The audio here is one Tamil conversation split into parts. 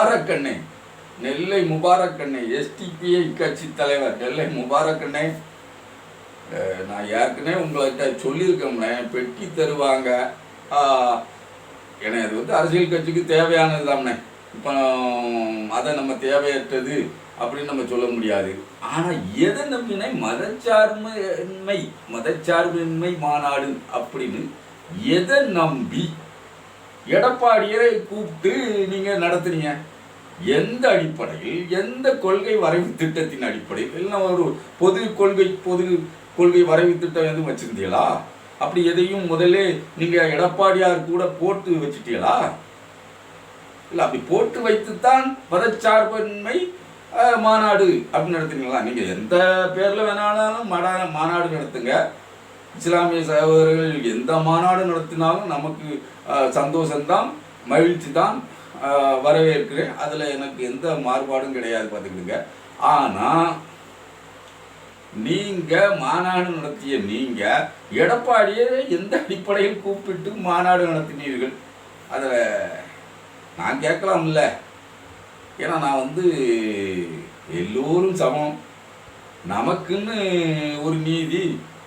முபாரக் அண்ணே. நெல்லை முபாரக் அண்ணே. எஸ்டிபிஐ கட்சி தலைவர் நெல்லை முபாரக் அண்ணே. நான் ஏற்கனவே உங்கள்கிட்ட சொல்லியிருக்கோம்னே பெட்டி தருவாங்க. ஏன்னா இது வந்து அரசியல் கட்சிக்கு தேவையானது தானே இப்போ அதை நம்ம தேவையற்றது அப்படின்னு நம்ம சொல்ல முடியாது. ஆனால் எதை நம்பினை மதச்சார்பின்மை மதச்சார்பின்மை மாநாடு அப்படின்னு எதை நம்பி எடப்பாடியை கூப்பிட்டு நீங்கள் நடத்துனீங்க. எந்த அடிப்படையில் எந்த கொள்கை வரைவு திட்டத்தின் அடிப்படையில்? இல்லை ஒரு பொது கொள்கை பொது கொள்கை வரைவு திட்டம் எதுவும் வச்சுருந்தீங்களா? அப்படி எதையும் முதல்ல நீங்கள் எடப்பாடியார் கூட போட்டு வச்சுட்டீங்களா? இல்லை அப்படி போட்டு வைத்துத்தான் மதச்சார்பின்மை அஹ், மாநாடு அப்படின்னு நடத்துனீங்களா? நீங்கள் எந்த பேரில் வேணாலும் மாநாடு நடத்துங்க. இஸ்லாமிய சகோதரர்கள் எந்த மாநாடு நடத்தினாலும் நமக்கு அஹ், சந்தோஷம்தான் மகிழ்ச்சி தான் வரவேற்கிறேன். அதில் எனக்கு எந்த மாறுபாடும் கிடையாது பார்த்துக்கிடுங்க. ஆனால் நீங்கள் மாநாடு நடத்திய நீங்கள் எடப்பாடியை எந்த அடிப்படையில் கூப்பிட்டு மாநாடு நடத்தினீர்கள்? அதில் நான் கேட்கலாம்ல. ஏன்னா நான் வந்து எல்லோரும் சமம். நமக்குன்னு ஒரு நீதி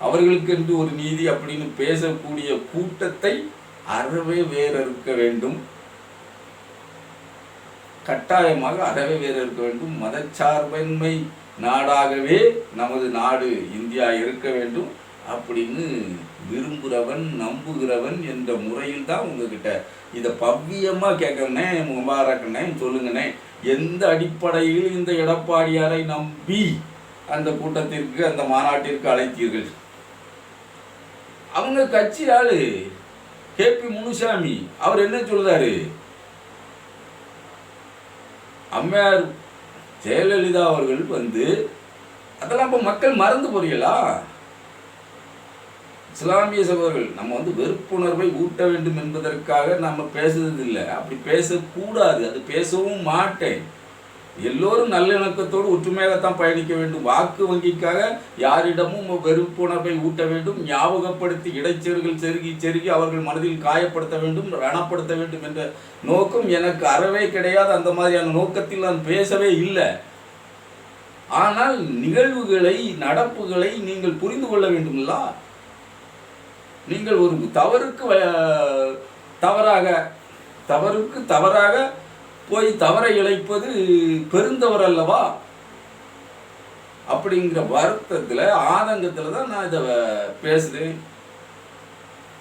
அவர்களுக்கென்று ஒரு நீதி அப்படின்னு பேசக்கூடிய கூட்டத்தை அறவே வேற இருக்க வேண்டும். கட்டாயமாக அறவே வேற இருக்க வேண்டும். மதச்சார்பின்மை நாடாகவே நமது நாடு இந்தியா இருக்க வேண்டும் அப்படின்னு விரும்புகிறவன் நம்புகிறவன் என்ற முறையில் தான் உங்ககிட்ட இதை பவ்யமாக கேட்கணே முபாரக்கண்ணே சொல்லுங்கண்ணே எந்த அடிப்படையில் இந்த எடப்பாடியாரை நம்பி அந்த கூட்டத்திற்கு அந்த மாநாட்டிற்கு அழைத்தீர்கள்? அவங்க கட்சி ஆளு. கேபி முனுசாமி அவர் என்ன சொல்றாரு? அம்மையார் ஜெயலலிதா அவர்கள் வந்து அதெல்லாம் இப்போ மக்கள் மறந்து போறீங்களா? இஸ்லாமிய சகோதரர்கள் நம்ம வந்து வெறுப்புணர்வை ஊட்ட வேண்டும் என்பதற்காக நம்ம பேசுறது இல்லை அப்படி பேசக்கூடாது. அது பேசவும் மாட்டேன். எல்லோரும் நல்லிணக்கத்தோடு ஒற்றுமையாக தான் பயணிக்க வேண்டும். வாக்கு வங்கிக்காக யாரிடமும் வெறுப்புணர்வை ஊட்ட வேண்டும். ஞாபகப்படுத்தி இடைச்செருகள் செருகி செருகி அவர்கள் மனதில் காயப்படுத்த வேண்டும் ரணப்படுத்த வேண்டும் என்ற நோக்கம் எனக்கு அறவே கிடையாது. அந்த மாதிரியான நோக்கத்தில் நான் பேசவே இல்லை. ஆனால் நிகழ்வுகளை நடப்புகளை நீங்கள் புரிந்து கொள்ள வேண்டும்லா? நீங்கள் ஒரு தவறுக்கு வ- தவறாக தவறுக்கு தவறாக போய் தவறை இழைப்பது பெருந்தவர் அல்லவா அப்படிங்கிற வருத்தத்தில் ஆதங்கத்தில் தான் நான் இதை பேசுகிறேன்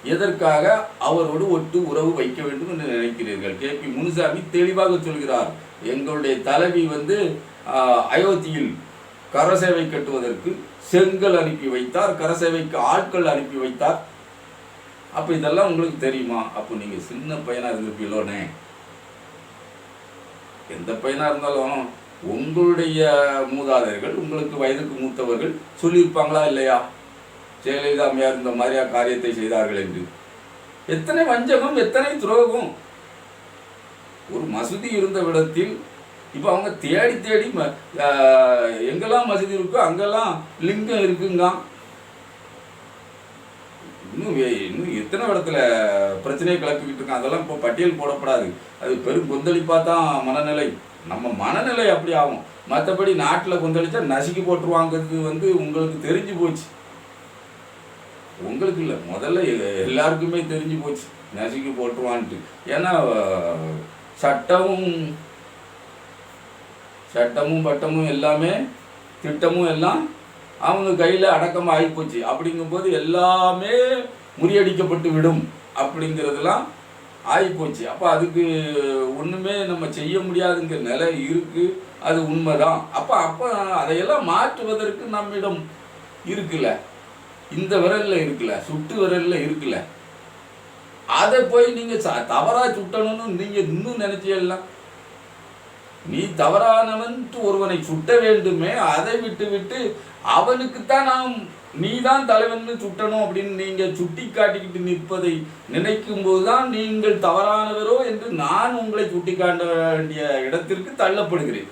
எதற்காக அவரோடு ஒட்டு உறவு வைக்க வேண்டும் என்று நினைக்கிறீர்கள்? கே. பி. முனுசாமி தெளிவாக சொல்கிறார் எங்களுடைய தலைவி வந்து அயோத்தியில் கரசேவை கட்டுவதற்கு செங்கல் அனுப்பி வைத்தார் கரசேவைக்கு ஆட்கள் அனுப்பி வைத்தார். அப்போ இதெல்லாம் உங்களுக்கு தெரியுமா? அப்போ நீங்கள் சின்ன பையனாக இருந்திருப்பீங்களோனே. எந்த பையனாக இருந்தாலும் உங்களுடைய மூதாதையர்கள் உங்களுக்கு வயதுக்கு மூத்தவர்கள் சொல்லியிருப்பாங்களா இல்லையா? ஜெயலலிதா அம்மையார் இந்த மாதிரியா காரியத்தை செய்தார்கள் என்று. எத்தனை வஞ்சகம் எத்தனை துரோகம். ஒரு மசூதி இருந்த விடத்தில் இப்போ அவங்க தேடி தேடி ம- எங்கெல்லாம் மசூதி இருக்கோ அங்கெல்லாம் லிங்கம் இருக்குங்க இன்னும் வே- இன்னும் எத்தனை இடத்துல பிரச்சனையை கிளப்பிக்கிட்டு இருக்கான்? அதெல்லாம் இப்போ பட்டியல் போடப்படாது. அது பெரும் கொந்தளிப்பாக தான் மனநிலை. நம்ம மனநிலை அப்படி ஆகும். மற்றபடி நாட்டில் கொந்தளிச்சா நசுக்கி போட்டுருவாங்கிறது வந்து உங்களுக்கு தெரிஞ்சு போச்சு. உங்களுக்கு இல்லை முதல்ல எல்லாருக்குமே தெரிஞ்சு போச்சு. நசுக்கி போட்டுருவான்ட்டு. ஏன்னா சட்டமும் சட்டமும் பட்டமும் எல்லாமே திட்டமும் எல்லாம் அவங்க கையில் அடக்கமாக ஆகிப்போச்சு அப்படிங்கும்போது எல்லாமே முறியடிக்கப்பட்டு விடும் அப்படிங்கிறதெல்லாம் ஆகிப்போச்சு அப்போ அதுக்கு ஒன்றுமே நம்ம செய்ய முடியாதுங்கிற நிலை இருக்குது அது உண்மைதான். அப்போ அப்போ அதையெல்லாம் மாற்றுவதற்கு நம்மிடம் இருக்குல்ல. இந்த விரலில் இருக்குல்ல. சுட்டு விரலில் இருக்குல்ல. அதை போய் நீங்கள் ச தவறாக சுட்டணும்னு நீங்கள் இன்னும் நினச்சிடலாம் நீ தவறானவன்ட்டு ஒருவனை சுட்ட வேண்டுமே அதை விட்டு விட்டு அவனுக்குத்தான் நாம் நீதான் தலைவன் சுட்டணும் அப்படின்னு நீங்க சுட்டி காட்டிக்கிட்டு நிற்பதை நினைக்கும் போதுதான் நீங்கள் தவறானவரோ என்று நான் உங்களை சுட்டி காட்ட வேண்டிய இடத்திற்கு தள்ளப்படுகிறேன்.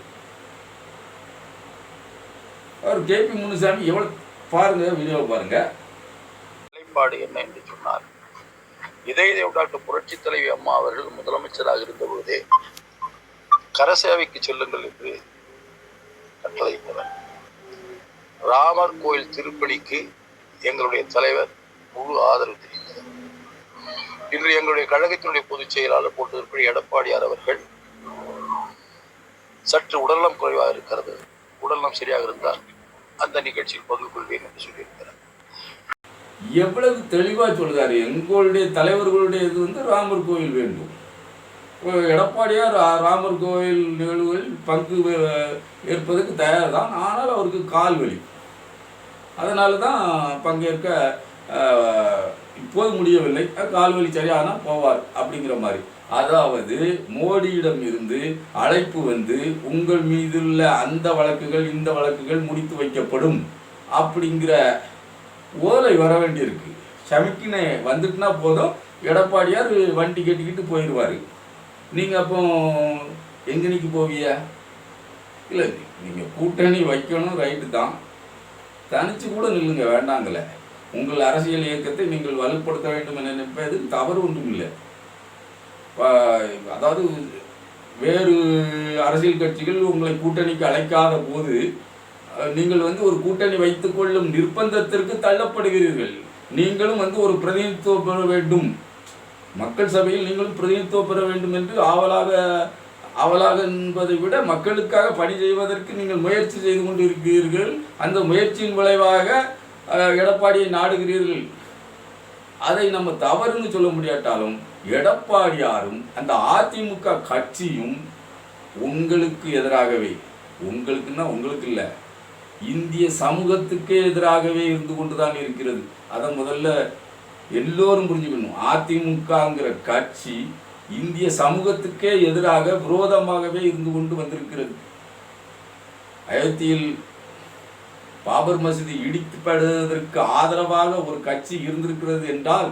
அவர் கே பி முனுசாமி எவ்வளவு பாருங்க வீடியோவை பாருங்க. நிலைப்பாடு என்ன என்று சொன்னார் இதய டாக்டர் புரட்சி தலைவி அம்மா அவர்கள் முதலமைச்சராக இருந்தபோதே கரசேவைக்கு செல்லுங்கள் என்று கட்டளையிட்டவர் ராமர் கோயில் திருப்பணிக்கு எங்களுடைய தலைவர் முழு ஆதரவு தெரிவித்தார். இன்று எங்களுடைய கழகத்தினுடைய பொதுச் செயலாளர் போட்டிருப்படி எடப்பாடியார் அவர்கள் சற்று உடல்நலம் குறைவாக இருக்கிறது. உடல்நலம் சரியாக இருந்தால் அந்த நிகழ்ச்சியில் பங்கு கொள்வேன் என்று சொல்லியிருக்கிறார். எவ்வளவு தெளிவாக சொல்கிறார் எங்களுடைய தலைவர்களுடைய இது வந்து ராமர் கோயில் வேண்டும். எடப்பாடியார் ராமர் கோயில் நிகழ்வுகளில் பங்கு ஏற்பதற்கு தயார் தான் ஆனால் அவருக்கு கால் வலி. அதனால தான் பங்கேற்க இப்போது முடியவில்லை. கால்வழி கால் வலி சரியானால் போவார் அப்படிங்கிற மாதிரி. அதாவது மோடியிடம் இருந்து அழைப்பு வந்து உங்கள் மீதுள்ள அந்த வழக்குகள் இந்த வழக்குகள் முடித்து வைக்கப்படும் அப்படிங்கிற ஓலை வர வேண்டியிருக்கு. சமிக்கினே வந்துட்டுனா போதும். எடப்பாடியார் வண்டி கட்டிக்கிட்டு போயிடுவார் நீங்கள் அப்போ எங்கனைக்கு போவிய இல்லை நீங்கள் கூட்டணி வைக்கணும் ரைட்டு தான். தனிச்சு கூட நில்லுங்க வேண்டாங்களே உங்கள் அரசியல் இயக்கத்தை நீங்கள் வலுப்படுத்த வேண்டும் என நினைப்பது தவறு ஒன்றும் இல்லை அதாவது வேறு அரசியல் கட்சிகள் உங்களை கூட்டணிக்கு அழைக்காத போது நீங்கள் வந்து ஒரு கூட்டணி வைத்துக் கொள்ளும் நிர்பந்தத்திற்கு தள்ளப்படுகிறீர்கள். நீங்களும் வந்து ஒரு பிரதிநிதித்துவம் பெற வேண்டும். மக்கள் சபையில் நீங்களும் பிரதிநிதித்துவம் பெற வேண்டும் என்று ஆவலாக அவளாக என்பதை விட மக்களுக்காக பணி செய்வதற்கு நீங்கள் முயற்சி செய்து கொண்டு இருக்கிறீர்கள் அந்த முயற்சியின் விளைவாக எடப்பாடியை நாடுகிறீர்கள். அதை நம்ம தவறுன்னு சொல்ல முடியாட்டாலும் எடப்பாடியாரும் அந்த அதிமுக கட்சியும் உங்களுக்கு எதிராகவே உங்களுக்குன்னா உங்களுக்கு இல்லை. இந்திய சமூகத்துக்கே எதிராகவே இருந்து கொண்டு தான் இருக்கிறது. அதை முதல்ல எல்லோரும் புரிஞ்சுக்கணும். அதிமுகங்கிற கட்சி இந்திய சமூகத்துக்கே எதிராக விரோதமாகவே இருந்து கொண்டு வந்திருக்கிறது. அயோத்தியில் பாபர் மசூதி இடிக்கப்படுவதற்கு ஆதரவாக ஒரு கட்சி இருந்திருக்கிறது என்றால்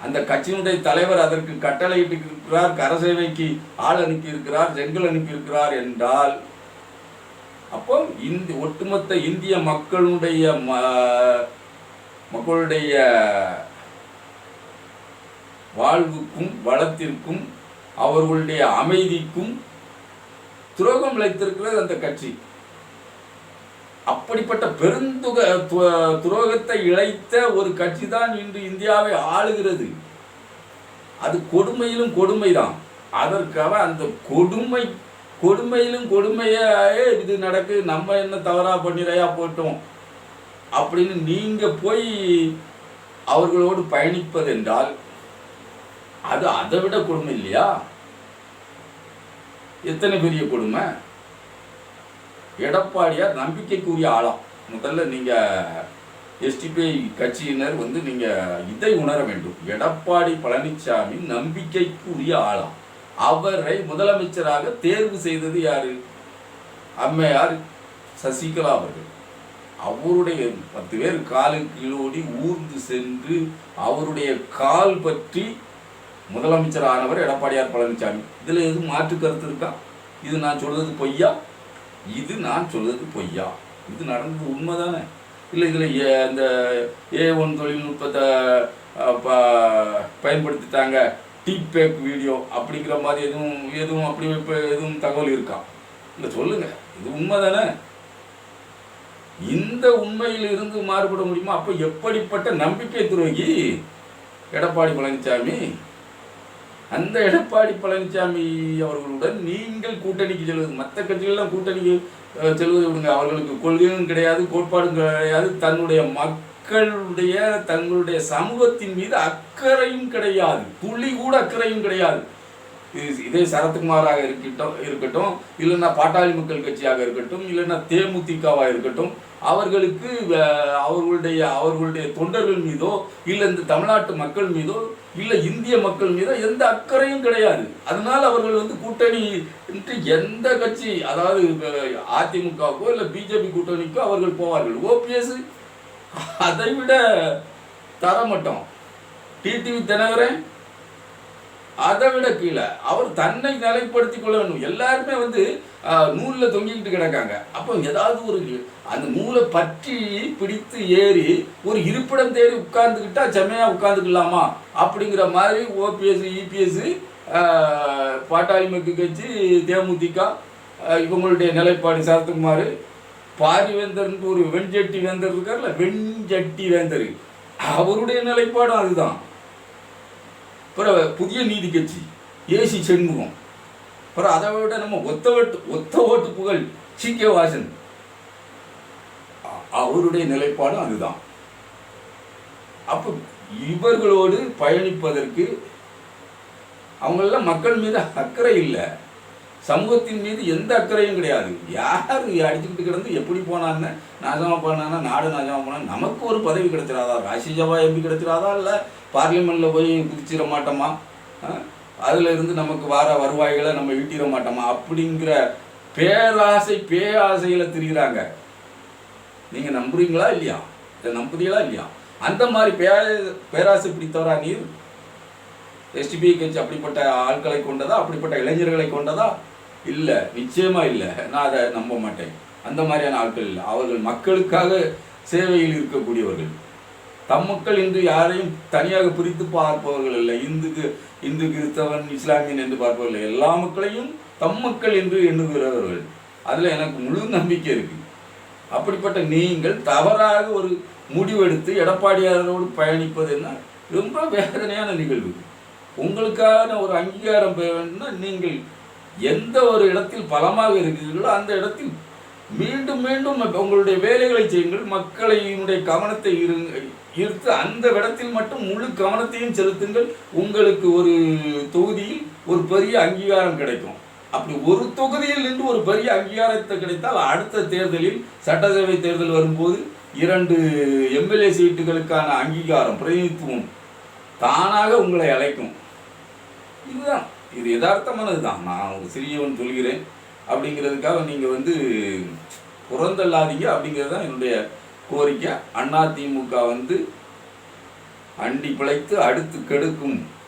அந்த கட்சியினுடைய தலைவர் அதற்கு கட்டளையிட்டு இருக்கிறார் கரசேவைக்கு ஆள் அனுப்பி இருக்கிறார் செங்கல் அனுப்பியிருக்கிறார் என்றால் அப்போ இந்த ஒட்டுமொத்த இந்திய மக்களுடைய ம- மக்களுடைய வாழ்வுக்கும் வளத்திற்கும் அவர்களுடைய அமைதிக்கும் துரோகம் இழைத்திருக்கிறது அந்த கட்சி. அப்படிப்பட்ட பெருந்துக து- துரோகத்தை இழைத்த ஒரு கட்சி தான் இன்று இந்தியாவை ஆளுகிறது. அது கொடுமையிலும் கொடுமைதான். அதற்காக அந்த கொடுமை கொடுமையிலும் கொடுமையே இது நடக்கு. நம்ம என்ன தவறாக பண்ணிறையா போட்டோம். அப்படின்னு நீங்கள் போய் அவர்களோடு பயணிப்பதென்றால் அது அதை விட கொடுமை இல்லையா? எத்தனை பெரிய கொடுமை? எடப்பாடியார் நம்பிக்கைக்குரிய ஆளாம். முதல்ல நீங்க எஸ்டிபிஐ கட்சியினர் வந்து நீங்க இதை உணர வேண்டும். எடப்பாடி பழனிசாமி நம்பிக்கைக்குரிய ஆளாம். அவரை முதலமைச்சராக தேர்வு செய்தது யாரு? அம்மையார் சசிகலா அவர்கள். அவருடைய பத்து பேர் காலுக்கு கீழோடி ஊர்ந்து சென்று அவருடைய கால் பற்றி முதலமைச்சர் ஆனவர் எடப்பாடியார் பழனிசாமி இதில் எதுவும் மாற்று கருத்து இருக்கா? இது நான் சொல்கிறது பொய்யா? இது நான் சொல்கிறது பொய்யா? இது நடந்தது உண்மை தானே இல்லை இதில் இந்த ஏ ஒன் தொழில்நுட்பத்தை பயன்படுத்திட்டாங்க டீப் பேக் வீடியோ அப்படிங்கிற மாதிரி எதுவும் எதுவும் அப்படி இப்போ எதுவும் தகவல் இருக்கா? இல்லை சொல்லுங்கள் இது உண்மை தானே இந்த உண்மையில் இருந்து மாறுபட முடியுமா? அப்போ எப்படிப்பட்ட நம்பிக்கை துரோகி எடப்பாடி பழனிசாமி அந்த எடப்பாடி பழனிசாமி அவர்களுடன் நீங்கள் கூட்டணிக்கு செல்வது மற்ற கட்சிகள்லாம் கூட்டணிக்கு செல்வது விடுங்க. அவர்களுக்கு கொள்கையும் கிடையாது கோட்பாடும் கிடையாது. தன்னுடைய மக்களுடைய தங்களுடைய சமூகத்தின் மீது அக்கறையும் கிடையாது. புள்ளி கூட அக்கறையும் கிடையாது. இது இதே சரத்குமாராக இருக்கட்டும் இருக்கட்டும். இல்லைன்னா பாட்டாளி மக்கள் கட்சியாக இருக்கட்டும் இல்லைன்னா தேமுதிகவாக இருக்கட்டும். அவர்களுக்கு அவர்களுடைய அவர்களுடைய தொண்டர்கள் மீதோ இல்லை இந்த தமிழ்நாட்டு மக்கள் மீதோ இல்லை இந்திய மக்கள் மீதோ எந்த அக்கறையும் கிடையாது. அதனால் அவர்கள் வந்து கூட்டணி எந்த கட்சி அதாவது அதிமுகவுக்கோ இல்லை பிஜேபி கூட்டணிக்கோ அவர்கள் போவார்கள். ஓபிஎஸ் அதை விட தரமட்டம். டிடிவி தினகரன் அதை விட கீழே. அவர் தன்னை நிலைப்படுத்திக் கொள்ள வேண்டும். எல்லாருமே வந்து நூலில் தொங்கிக்கிட்டு கிடக்காங்க. அப்போ ஏதாவது ஒரு அந்த நூலை பற்றி பிடித்து ஏறி ஒரு இருப்பிடம் தேடி உட்கார்ந்துக்கிட்டா செம்மையாக உட்காந்துக்கலாமா அப்படிங்கிற மாதிரி ஓபிஎஸ் இபிஎஸ் பாட்டாளி மக்கள் கட்சி தேமுதிக இவங்களுடைய நிலைப்பாடு சரத்குமார் பாரிவேந்தர்னு ஒரு வெண்ஜட்டி வேந்தர் இருக்கார்ல வெண்ஜட்டி வேந்தர். அவருடைய நிலைப்பாடும் அதுதான். அப்புறம் புதிய நீதி கட்சி ஏசி செண்முகம். அப்புறம் அதை விட நம்ம ஒத்த ஓட்டு ஒத்த ஓட்டு புகழ் சி. கே. வாசன். அவருடைய நிலைப்பாடும் அதுதான். அப்போ இவர்களோடு பயணிப்பதற்கு அவங்களெல்லாம் மக்கள் மீது அக்கறை இல்லை. சமூகத்தின் மீது எந்த அக்கறையும் கிடையாது. யார் அடிச்சுக்கிட்டு கிடந்து எப்படி போனான்னு நாஜமா போனான்னா நாடு நாசமா போனா நமக்கு ஒரு பதவி கிடைச்சிடாதா? ராஜ்யசபா எம்பி கிடைச்சிடாதா? இல்லை பார்லிமெண்ட்டில் போய் குதிச்சிட மாட்டோமா? அஹ், அதுல இருந்து நமக்கு வர வருவாய்களை நம்ம ஈட்டிட மாட்டோமா? அப்படிங்கிற பேராசை பேராசையில திரிகிறாங்க நீங்க நம்புறீங்களா இல்லையா? இதை நம்புறீங்களா இல்லையா? அந்த மாதிரி பே பேராசை பிடித்தவரா நீர்? எஸ்டிபி கட்சி அப்படிப்பட்ட ஆட்களை கொண்டதா? அப்படிப்பட்ட இளைஞர்களை கொண்டதா? இல்லை நிச்சயமாக இல்லை. நான் அதை நம்ப மாட்டேன். அந்த மாதிரியான ஆட்கள் இல்லை. அவர்கள் மக்களுக்காக சேவையில் இருக்கக்கூடியவர்கள். தம் மக்கள் இன்று யாரையும் தனியாக பிரித்து பார்ப்பவர்கள் இல்லை. இந்துக்கு இந்து கிறிஸ்தவன் இஸ்லாமியன் என்று பார்ப்பவர்கள் எல்லா மக்களையும் தம் மக்கள் என்று எண்ணுகிறவர்கள். அதில் எனக்கு முழு நம்பிக்கை இருக்கு. அப்படிப்பட்ட நீங்கள் தவறாக ஒரு முடிவெடுத்து எடப்பாடியாரோடு பயணிப்பது என்ன? ரொம்ப வேதனையான நிகழ்வு. உங்களுக்கான ஒரு அங்கீகாரம் பெற வேண்டும்னா நீங்கள் எந்த ஒரு இடத்தில் பலமாக இருக்கிறீர்களோ அந்த இடத்தில் மீண்டும் மீண்டும் உங்களுடைய வேலைகளை செய்யுங்கள். மக்களினுடைய கவனத்தை இரு ஈர்த்து அந்த இடத்தில் மட்டும் முழு கவனத்தையும் செலுத்துங்கள். உங்களுக்கு ஒரு தொகுதியில் ஒரு பெரிய அங்கீகாரம் கிடைக்கும். அப்படி ஒரு தொகுதியில் நின்று ஒரு பெரிய அங்கீகாரத்தை கிடைத்தால் அடுத்த தேர்தலில் சட்டசபை தேர்தல் வரும்போது இரண்டு எம்எல்ஏ சீட்டுகளுக்கான அங்கீகாரம் பிரதிநிதித்துவம் தானாக உங்களை அழைக்கும். இதுதான். இது யதார்த்தமானது தான் நான் ஒரு சிறியவன் சொல்கிறேன். அப்படிங்கிறதுக்காக நீங்கள் வந்து புறந்தள்ளாதீங்க அப்படிங்கிறது தான் என்னுடைய கோரிக்கை. அதிமுக வந்து அண்டி பிழைத்து அடுத்து கெடுக்கும்.